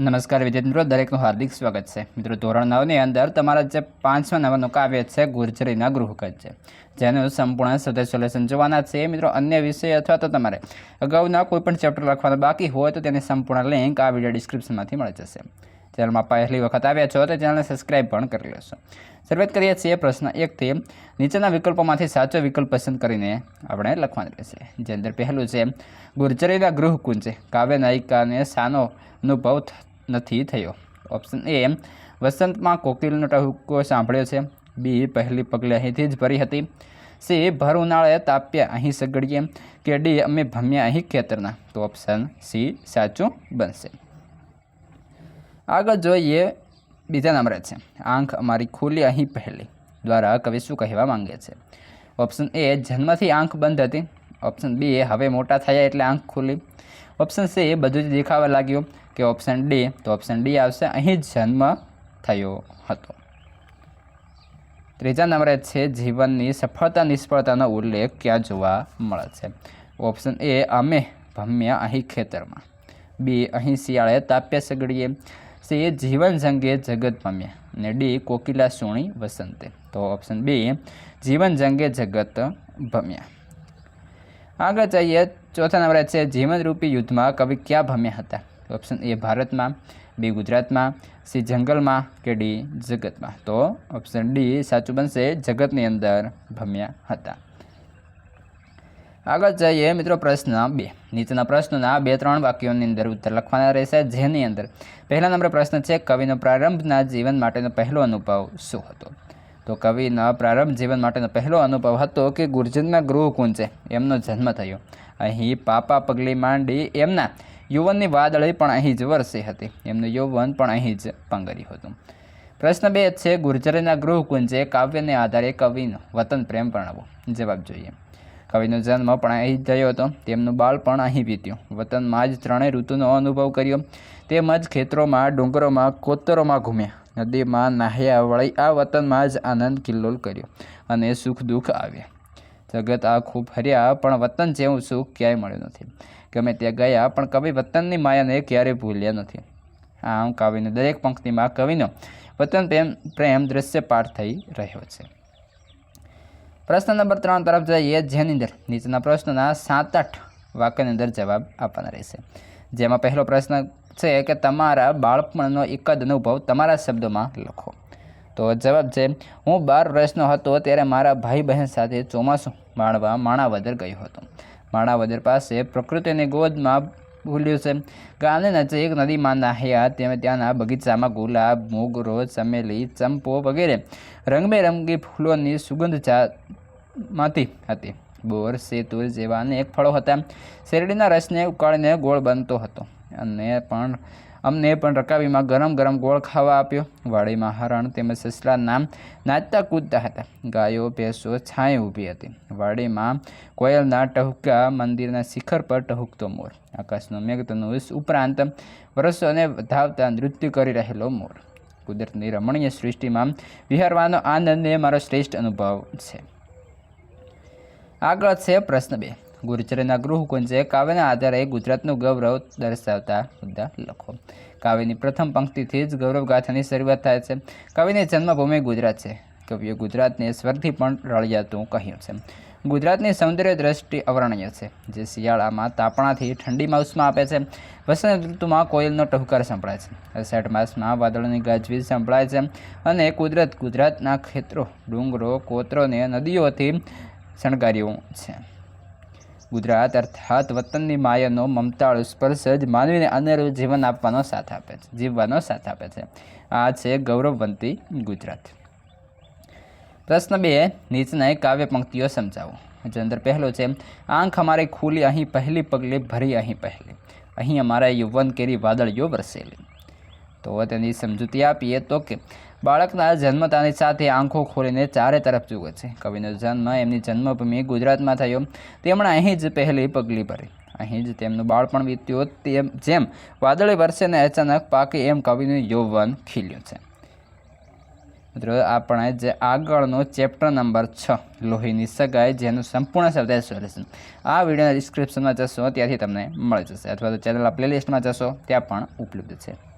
નમસ્કાર વિદ્યાર્થી મિત્રો દરેકનું હાર્દિક સ્વાગત છે. મિત્રો ધોરણ નવની અંદર તમારા જે પાંચમા નંબરનું કાવ્ય છે, ગુર્જરીના ગૃહકજ છે. જેનું સંપૂર્ણ સતત સોલ્યુશન જોવાના છે. મિત્રો, અન્ય વિષય અથવા તો તમારે અગાઉના કોઈપણ ચેપ્ટર લખવાનું બાકી હોય તો તેની સંપૂર્ણ લિંક આ વીડિયો ડિસ્ક્રિપ્શનમાંથી મળી જશે. ચેનલમાં પહેલી વખત આવ્યા છો તો ચેનલને સબસ્ક્રાઇબ પણ કરી લેશો. શરૂઆત કરીએ છીએ પ્રશ્ન એકથી. નીચેના વિકલ્પોમાંથી સાચો વિકલ્પ પસંદ કરીને આપણે લખવાનું રહેશે. જે અંદર પહેલું છે, ગુર્જરીના ગૃહકુંજ. કાવ્ય નાયિકાને સાનો અનુભવ નથી થયો. ઓપ્શન એ વસંતમાં કોકિલનો ટહુકો સાંભળ્યો છે. બી પહેલી પગલે અહીંથી જ ભરી હતી. સી ભર ઉનાળે તાપ્યા, અહીં સગડીએ. કે ડી અમે ભમ્યા અહીં ખેતરના. તો ઓપ્શન સી સાચું બનશે. આગળ જોઈએ બીજા નંબરે છે. આંખ અમારી ખુલી અહીં પહેલી, દ્વારા કવિ શું કહેવા માંગે છે? ઓપ્શન એ જન્મથી આંખ બંધ હતી. ઓપ્શન બી હવે મોટા થયા એટલે આંખ ખુલી. ઓપ્શન સી બધું જ દેખાવા લાગ્યું. કે ઓપ્શન ડી તો ઓપ્શન ડી આવશે. અહીં જ જન્મ થયો હતો. ત્રીજા નંબરે છે, જીવનની સફળતા, નિષ્ફળતાનો ઉલ્લેખ ક્યાં જોવા મળે છે? ઓપ્શન એ અમે ભમ્યા અહીં ખેતરમાં. બી અહીં શિયાળે તાપ્યા સગડીએ. સી જીવન જંગે જગત ભમ્યા અને ડી કોકિલા સુણી વસંતે. તો ઓપ્શન બી જીવન જંગે જગત ભમ્યા. આગળ જઈએ. ચોથા નંબરે છે, જીવનરૂપી યુદ્ધમાં કવિ ક્યાં ભમ્યા હતા? ઓપ્શન એ ભારતમાં બી ગુજરાતમાં સી જંગલમાં કે ડી જગતમાં? તો ઓપ્શન ડી સાચું બનશે, જગતની અંદર ભમ્યા હતા. આગળ જઈએ મિત્રો પ્રશ્ન બે. નીચેના પ્રશ્નોના બે ત્રણ વાક્યોની અંદર ઉત્તર લખવાના રહેશે. જેની અંદર પહેલા નંબર પ્રશ્ન છે, કવિનો પ્રારંભના જીવન માટેનો પહેલો અનુભવ શું હતો? તો કવિના પ્રારંભ જીવન માટેનો પહેલો અનુભવ હતો કે ગુર્જરના ગૃહ કુંજે એમનો જન્મ થયો. અહીં પાપા પગલી માંડી એમના યૌવનની વાદળી પણ અહીં જ વરસી હતી. એમનું યૌવન પણ અહીં જ પંગર્યું હતું. પ્રશ્ન બે છે, ગુર્જરીના ગૃહકુંજે કાવ્યને આધારે કવિનો વતન પ્રેમ પ્રણવો જવાબ જોઈએ. કવિનો જન્મ પણ અહીં જ થયો હતો. તેમનું બાળપણ અહીં વીત્યું. વતનમાં જ ત્રણેય ઋતુનો અનુભવ કર્યો. તેમજ ખેતરોમાં, ડુંગરોમાં, કોતરોમાં ઘૂમ્યા. નદીમાં નાહ્યા વળી આ વતનમાં જ આનંદ કિલ્લોલ કર્યો અને સુખ દુઃખ આવ્યા. જગત આખું ફર્યા, પણ વતન જેવું સુખ ક્યાંય મળ્યું નથી. ગમે ત્યાં ગયા, પણ કવિ વતનની માયાને ક્યારેય ભૂલ્યા નથી. આમ કવિની દરેક પંક્તિમાં કવિનો વતન, પ્રેમ પ્રેમ દ્રશ્ય પાઠ થઈ રહ્યો છે. પ્રશ્ન નંબર ત્રણ તરફ જઈએ, જેની અંદર નીચેના પ્રશ્નના સાત આઠ વાક્યની અંદર જવાબ આપવાના રહેશે. જેમાં પહેલો પ્રશ્ન છે કે તમારા બાળપણનો એક જ અનુભવ તમારા શબ્દોમાં લખો. તો જવાબ છે, હું બાર વર્ષનો હતો ત્યારે મારા ભાઈ બહેન સાથે ચોમાસું માણવા માણાવદર ગયો હતો. માણાવદર પાસે પ્રકૃતિની ગોદમાં ભૂલ્યું છે. ગામની નજીક નદીમાં નાહ્યા તેમ ત્યાંના બગીચામાં ગુલાબ મોગરો ચમેલી ચંપો વગેરે રંગબેરંગી ફૂલોની સુગંધ જાતમાંથી હતી. બોર સેતુર જેવા અનેક ફળો હતા. શેરડીના રસને ઉકાળીને ગોળ બનતો હતો. અને પણ અમને પણ રકાબીમાં ગરમ ગરમ ગોળ ખાવા આપ્યો. વાડીમાં હરણ તેમજ સસલા નામ નાચતા કૂદતા હતા. ગાયો, ભેંસો છાંય ઊભી હતી. વાડીમાં કોયલના ટહુકા, મંદિરના શિખર પર ટહુકતો મોર. આકાશનો મેઘધનુષ ઉપરાંત વરસોને વધાવતા નૃત્ય કરી રહેલો મોર. કુદરતની રમણીય સૃષ્ટિમાં વિહારવાનો આનંદ એ મારો શ્રેષ્ઠ અનુભવ છે. આગળ છે પ્રશ્ન બે. ગુર્જરીના ગૃહકુંજે કાવ્યના આધારે ગુજરાતનું ગૌરવ દર્શાવતા મુદ્દા લખો. કાવ્યની પ્રથમ પંક્તિથી જ ગૌરવ ગાથાની શરૂઆત થાય છે. કવિની જન્મભૂમિ ગુજરાત છે. કવિએ ગુજરાતને સ્વરથી પણ રળિયાતું કહ્યું છે. ગુજરાતની સૌંદર્ય દ્રષ્ટિ અવર્ણનીય છે, જે શિયાળામાં તાપણાથી ઠંડીમાં ઉષ્મા આપે છે. વસંત ઋતુમાં કોયલનો ટહુકાર સંભળાય છે. અષાઢ માસમાં વાદળોની ગાજવીજ સંભળાય છે અને કુદરત ગુજરાતના ખેતરો, ડુંગરો, કોતરોને નદીઓથી શણગાર્યું છે. ગુજરાત અર્થાત વતનની માયાનો મમતાળુ સ્પર્શ જ માનવીને અનેરું જીવન આપવાનો સાથ આપે છે, જીવવાનો સાથ આપે છે. આ છે ગૌરવવંતી ગુજરાત. પ્રશ્ન બે, નીચના કાવ્ય પંક્તિઓ સમજાવો. જે અંદર પહેલો છે, આંખ અમારી ખુલી, અહીં પહેલી પગલે ભરી, અહીં પહેલી. અહીં અમારા યુવન કેરી વાદળીઓ વરસેલી. તો તેની સમજૂતી આપીએ તો કે બાળકના જન્મતાની સાથે આંખો ખોલીને ચારે તરફ જુએ છે. કવિનો જન્મ એમની જન્મભૂમિ ગુજરાતમાં થયો. તેમણે અહીં જ પહેલી પગલી ભરી. અહીં જ તેમનું બાળપણ વીત્યું તેમ, જેમ વાદળી વરસે ને અચાનક પાકે એમ કવિનું યૌવન ખીલ્યું છે. મિત્રો, આપણે જે આગળનો ચેપ્ટર નંબર છ, લોહીની સગાઈ, જેનું સંપૂર્ણ શબ્દ સોલ્યુશન આ વિડીયોના ડિસ્ક્રિપ્શનમાં જશો, ત્યાંથી તમને મળી જશે. અથવા તો ચેનલના પ્લેલિસ્ટમાં જશો, ત્યાં પણ ઉપલબ્ધ છે.